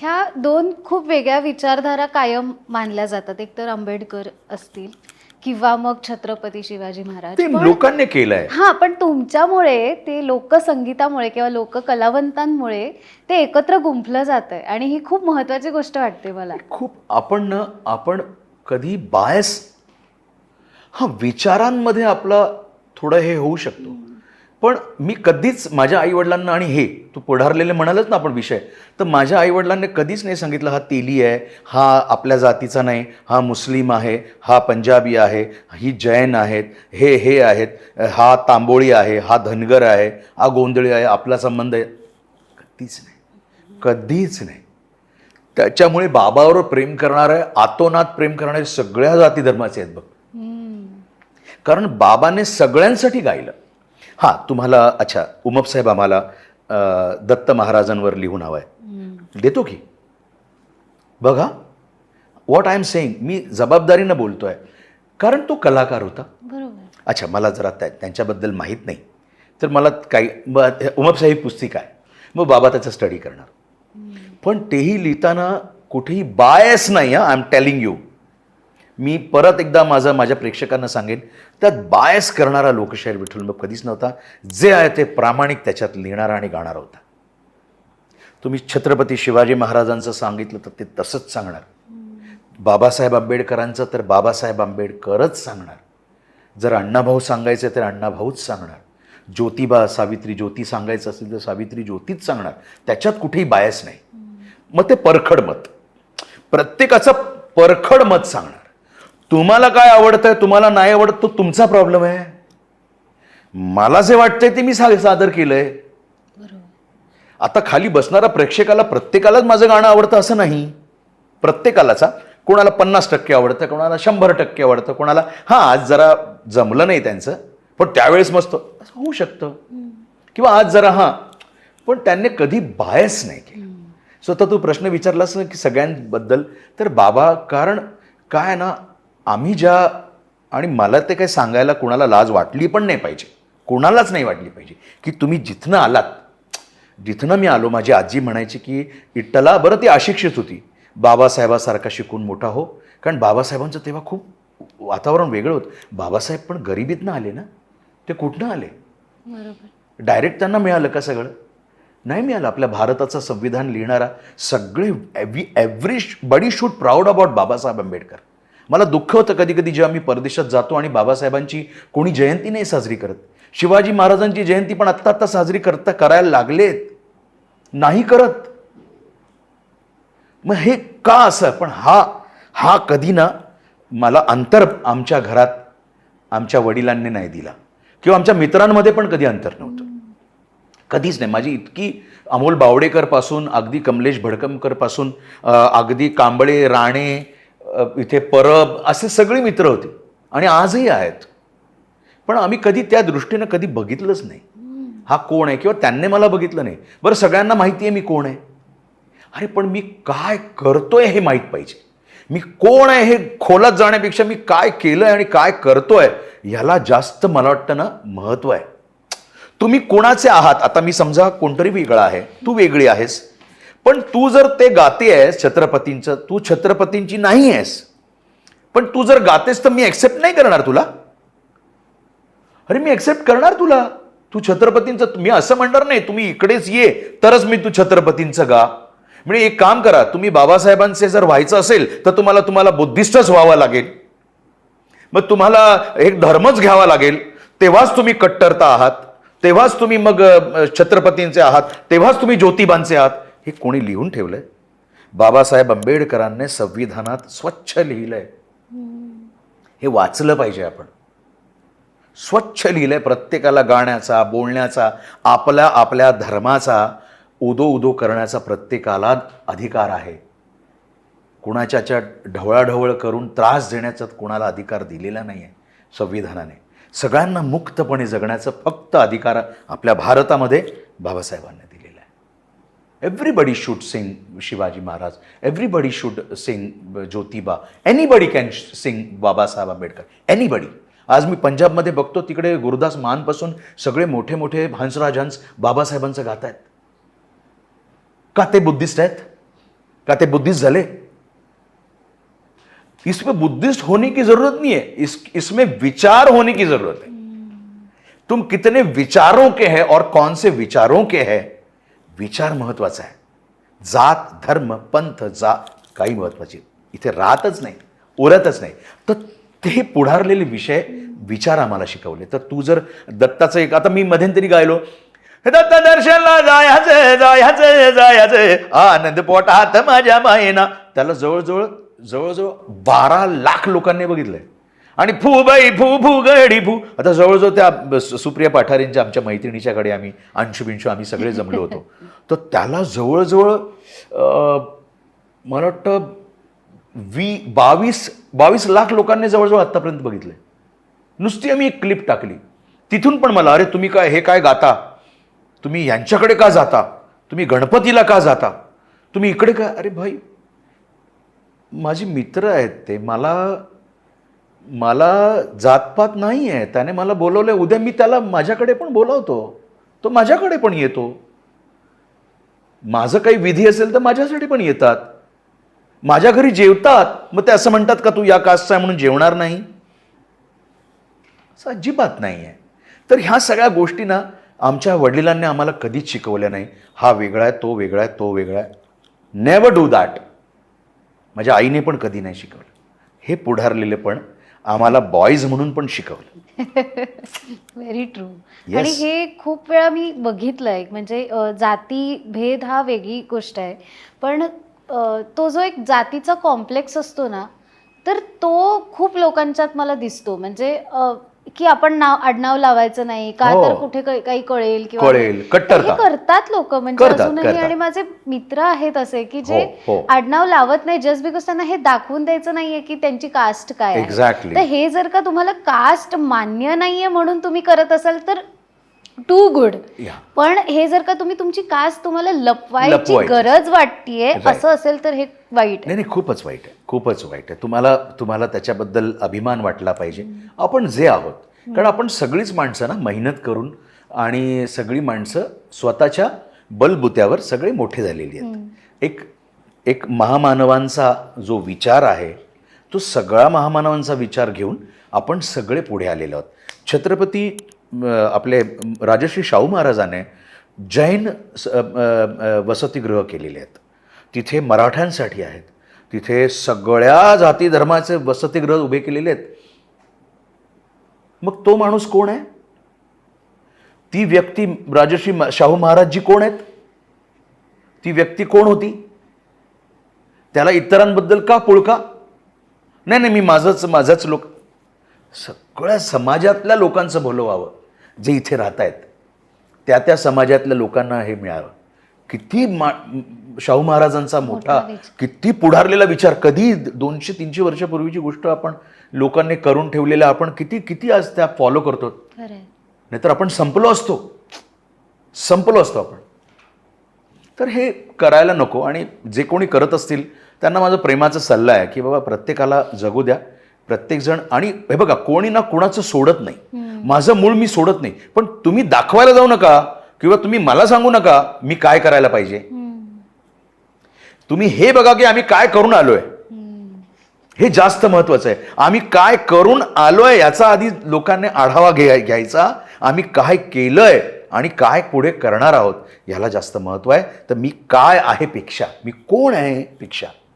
ह्या दोन खूप वेगळ्या विचारधारा कायम मानल्या जातात. एक तर आंबेडकर असतील किंवा मग छत्रपती शिवाजी महाराज. लोकांनी केलंय. हा पण तुमच्यामुळे ते लोकसंगीतामुळे किंवा लोक कलावंतांमुळे ते एकत्र गुंफलं जात आहे आणि ही खूप महत्वाची गोष्ट वाटते मला. खूप आपण ना आपण कधी बायस हा विचारांमध्ये आपला थोडं हे होऊ शकतो. पण मी कधीच माझ्या आईवडिलांना आणि हे तू पुढारलेले म्हणालच ना आपण विषय तर माझ्या आईवडिलांनी कधीच नाही सांगितलं हा तेली आहे हा आपल्या जातीचा नाही हा मुस्लिम आहे हा पंजाबी आहे ही जैन आहेत हे हे आहेत हा तांबोळी आहे हा धनगर आहे हा गोंधळी आहे आपला संबंध आहे. कधीच नाही. कधीच नाही. त्याच्यामुळे बाबावर प्रेम करणारे आतोनात प्रेम करणारे सगळ्या जाती धर्माचे आहेत बघ. कारण बाबाने सगळ्यांसाठी गायलं. हां तुम्हाला अच्छा उमप साहेब आम्हाला अं, दत्त महाराजांवर लिहून हवं आहे देतो की? बघा व्हॉट आय एम सेईंग मी जबाबदारीनं बोलतोय. कारण तो कलाकार होता. बरोबर. अच्छा मला जरा त्या त्यांच्याबद्दल माहीत नाही. तर मला काही ब- उमपसाहेब पुस्तिका आहे. मग बाबा त्याचा स्टडी करणार. पण तेही लिहिताना कुठेही बायस नाही हां आय एम टेलिंग यू मी परत एकदा माझं माझ्या प्रेक्षकांना सांगेन त्यात बायस करणारा लोकशाहीर विठ्ठल मग कधीच नव्हता. जे आहे ते प्रामाणिक त्याच्यात लिहिणारा आणि गाणारा होता. तुम्ही छत्रपती शिवाजी महाराजांचं सांगितलं तर ते तसंच सांगणार. बाबासाहेब आंबेडकरांचं तर बाबासाहेब आंबेडकरच सांगणार. जर अण्णाभाऊ सांगायचं तर अण्णाभाऊच सांगणार. ज्योतिबा सावित्री ज्योती सांगायचं असेल तर सावित्री ज्योतीच सांगणार. त्याच्यात कुठेही बायस नाही. मग ते परखड मत. प्रत्येकाचं परखड मत सांगणार. तुम्हाला काय आवडतंय तुम्हाला नाही आवडत तो तुमचा प्रॉब्लेम आहे. मला जे वाटतंय ते मी सा सादर केलंय. आता खाली बसणारा प्रेक्षकाला प्रत्येकालाच माझं गाणं आवडतं असं नाही. प्रत्येकालाचा कोणाला पन्नास टक्के आवडतं कोणाला शंभर टक्के आवडतं कोणाला हां आज जरा जमलं नाही त्यांचं पण त्यावेळेस मस्त असं होऊ शकतं. किंवा आज जरा हां. पण त्यांनी कधी बायस नाही केलं. सो आता तू प्रश्न विचारलास ना की सगळ्यांबद्दल तर बाबा कारण काय ना आम्ही ज्या आणि मला ते काही सांगायला कोणाला लाज वाटली पण नाही पाहिजे. कोणालाच नाही वाटली पाहिजे. की तुम्ही जिथनं आलात जिथनं मी आलो माझी आजी म्हणायची की इट्टला बरं ती अशिक्षित होती. बाबासाहेबासारखा शिकून मोठा हो. कारण बाबासाहेबांचं तेव्हा खूप वातावरण वेगळं होतं. बाबासाहेब पण गरिबीतनं आले ना? ते कुठनं आले? बरोबर. डायरेक्ट त्यांना मिळालं का सगळं? नाही मिळालं. आपल्या भारताचं संविधान लिहिणारा सगळे every everybody should proud about Babasaheb Ambedkar. मला दुःख होतं कधी कधी जेव्हा मी परदेशात जातो आणि बाबासाहेबांची कोणी जयंती नाही साजरी करत. शिवाजी महाराजांची जयंती पण आत्ता आत्ता साजरी करता करायला लागलेत. नाही करत. मग हे का असं? पण हा हा कधी ना मला अंतर आमच्या घरात आमच्या वडिलांनी नाही दिला. किंवा आमच्या मित्रांमध्ये पण कधी अंतर नव्हतं. कधीच नाही. माझी इतकी अमोल बावडेकरपासून अगदी कमलेश भडकमकरपासून अगदी कांबळे राणे इथे परब असे सगळे मित्र होते. आणि आजही आहेत. पण आम्ही कधी त्या दृष्टीनं कधी बघितलंच नाही. हा कोण आहे? किंवा त्यांनी मला बघितलं नाही. बरं सगळ्यांना माहिती आहे मी कोण आहे. अरे पण मी काय करतोय हे माहीत पाहिजे. मी कोण आहे हे खोलात जाण्यापेक्षा मी काय केलंय आणि काय करतोय ह्याला जास्त मला वाटतं ना महत्त्व आहे. तुम्ही कोणाचे आहात? आता मी समजा कोणतरी वेगळा आहे. तू वेगळी आहेस. पण तू जर ते गाते आहेस छत्रपतींचं तू छत्रपतींची नाही आहेस. पण तू जर गातेस तर मी ॲक्सेप्ट नाही करणार तुला. अरे मी ॲक्सेप्ट करणार तुला. तू छत्रपतींचं मी असं म्हणणार नाही तुम्ही इकडेच ये तरच मी तू छत्रपतींचं गा. म्हणजे एक काम करा तुम्ही बाबासाहेबांचे जर व्हायचं असेल तर तुम्हाला तुम्हाला बुद्धिस्टच व्हावं लागेल. मग तुम्हाला एक धर्मच घ्यावा लागेल. तेव्हाच तुम्ही कट्टरता आहात. तेव्हाच तुम्ही मग छत्रपतींचे आहात. तेव्हाच तुम्ही ज्योतिबांचे आहात. हे कोणी लिहून ठेवलंय? बाबासाहेब आंबेडकरांनी संविधानात स्वच्छ लिहिलंय. हे वाचलं पाहिजे आपण. स्वच्छ लिहिलंय प्रत्येकाला गाण्याचा बोलण्याचा आपल्या आपल्या धर्माचा उदो उदो करण्याचा प्रत्येकाला अधिकार आहे. कुणाच्याच्या ढवळाढवळ करून त्रास देण्याचा कुणाला अधिकार दिलेला नाही आहे संविधानाने. सगळ्यांना मुक्तपणे जगण्याचा फक्त अधिकार आपल्या भारतामध्ये बाबासाहेबांनी आहे everybody should sing Shivaji Maharaj everybody should sing Jyotiba anybody can sing Babasaheb Ambedkar anybody आज मी पंजाबमध्ये बघतो तिकडे गुरुदास मानपासून सगळे मोठे मोठे हंसराज हंस बाबासाहेबांचं गात आहेत. का ते बुद्धिस्ट आहेत? का ते बुद्धिस्ट झाले? इसमें बुद्धिस्ट होने की ज़रूरत नहीं है. इस, इसमें विचार होने की ज़रूरत है. तुम कितने विचारों के हैं और कौन से विचारों के हैं? विचार महत्त्वाचा आहे. जात धर्म पंथ जात काही महत्त्वाची इथे राहतच नाही उरतच नाही. तर ते पुढारलेले विषय विचार आम्हाला शिकवले. तर तू जर दत्ताचं एक आता मी मध्यंतरी गायलो. दत्त दर्शनला जायचं जायचं जायचं. आनंद पोटात माझ्या मायेना. त्याला जवळजवळ जवळजवळ बारा लाख लोकांनी बघितलंय. आणि फू बाई फू फू गडी फू. आता जवळजवळ त्या सुप्रिया पाठारेंच्या आमच्या मैत्रिणीच्याकडे आम्ही अंशू बिंशू आम्ही सगळे जमलो होतो. तर त्याला जवळजवळ मला वाटतं वी बावीस बावीस लाख लोकांनी जवळजवळ आत्तापर्यंत बघितलंय. नुसती आम्ही एक क्लिप टाकली. तिथून पण मला अरे तुम्ही काय हे काय गाता? तुम्ही यांच्याकडे का जाता? तुम्ही गणपतीला का जाता? तुम्ही इकडे का? अरे भाई माझे मित्र आहेत ते. मला मला जातपात नाही आहे. त्याने मला बोलवलं उद्या मी त्याला माझ्याकडे पण बोलावतो. तो माझ्याकडे पण येतो. माझं काही विधी असेल तर माझ्यासाठी पण येतात. माझ्या घरी जेवतात. मग ते असं म्हणतात का तू या कास्टचा आहे म्हणून जेवणार नाही? असं अजिबात नाही आहे. तर ह्या सगळ्या गोष्टी ना आमच्या वडिलांनी आम्हाला कधीच शिकवल्या नाही. हा वेगळा आहे तो वेगळा आहे तो वेगळा आहे. नेवर डू दॅट माझ्या आईने पण कधी नाही शिकवलं. हे पुढारलेले पण आम्हाला बॉईज म्हणून पण शिकवलं. Very true Yes. आणि हे खूप वेळा मी बघितलंय म्हणजे अ, जाती भेद हा वेगळी गोष्ट आहे. पण अ, तो जो एक जातीचा कॉम्प्लेक्स असतो ना तर तो खूप लोकांच्यात मला दिसतो. म्हणजे अ, की आपण नाव आडनाव लावायचं नाही का हो. तर कुठे काही काही कळेल किंवा कळेल, कट्टरता. हे करतात लोक म्हणजे करतात, अजूनही करतात. आणि माझे मित्र आहेत असे की जे हो, हो. आडनाव लावत नाही जस्ट बिकॉज त्यांना हे दाखवून द्यायचं नाहीये की त्यांची कास्ट काय आहे Exactly. तर हे जर का तुम्हाला कास्ट मान्य नाहीये म्हणून तुम्ही करत असाल तर टू गुड पण हे जर का तुम्ही तुमची कास्ट तुम्हाला लपवायची. गरज वाटतीये. असं असेल तर हे वाईट नाही नाही खूपच वाईट आहे. खूपच वाईट आहे. तुम्हाला तुम्हाला त्याच्याबद्दल अभिमान वाटला पाहिजे. आपण जे आहोत कारण आपण सगळीच माणसं ना मेहनत करून आणि सगळी माणसं स्वतःच्या बलबुत्यावर सगळे मोठे झालेली आहेत. एक एक महामानवांचा जो विचार आहे तो सगळा महामानवांचा विचार घेऊन आपण सगळे पुढे आलेलो आहोत. छत्रपती आपले राजश्री शाहू महाराजाने जैन वसतिगृह केलेले आहेत. तिथे मराठ्यांसाठी आहेत. तिथे सगळ्या जाती धर्माचे वसतिगृह उभे केलेले आहेत. मग तो माणूस कोण आहे? ती व्यक्ती राजश्री शाहू महाराजजी कोण आहेत? ती व्यक्ती कोण होती? त्याला इतरांबद्दल का पुळका? नाही नाही मी माझंच माझाच लोक सगळ्या समाजातल्या लोकांचं भलं व्हावं. जे इथे राहत आहेत त्या त्या समाजातल्या लोकांना हे मिळावं. किती मा शाहू महाराजांचा मोठा. किती पुढारलेला विचार. कधी दोनशे तीनशे वर्षापूर्वीची गोष्ट आपण लोकांनी करून ठेवलेल्या आपण किती किती आज त्या फॉलो करतो नाहीतर आपण संपलो असतो. संपलो असतो आपण. तर हे करायला नको. आणि जे कोणी करत असतील त्यांना माझा प्रेमाचा सल्ला आहे की बाबा प्रत्येकाला जगू द्या. प्रत्येकजण आणि हे बघा कोणी ना कोणाचं सोडत नाही. माझं मूळ मी सोडत नाही. पण तुम्ही दाखवायला जाऊ नका किंवा तुम्ही मला सांगू नका मी काय करायला पाहिजे. तुम्ही हे बघा की आम्ही काय करून आलोय. हे जास्त महत्वाचं आहे. आम्ही काय करून आलोय याचा आधी लोकांनी आढावा घ्याय घ्यायचा. आम्ही काय केलंय आणि काय पुढे करणार आहोत याला जास्त महत्त्व आहे. तर मी काय आहे पेक्षा? मी कोण आहे पेक्षा?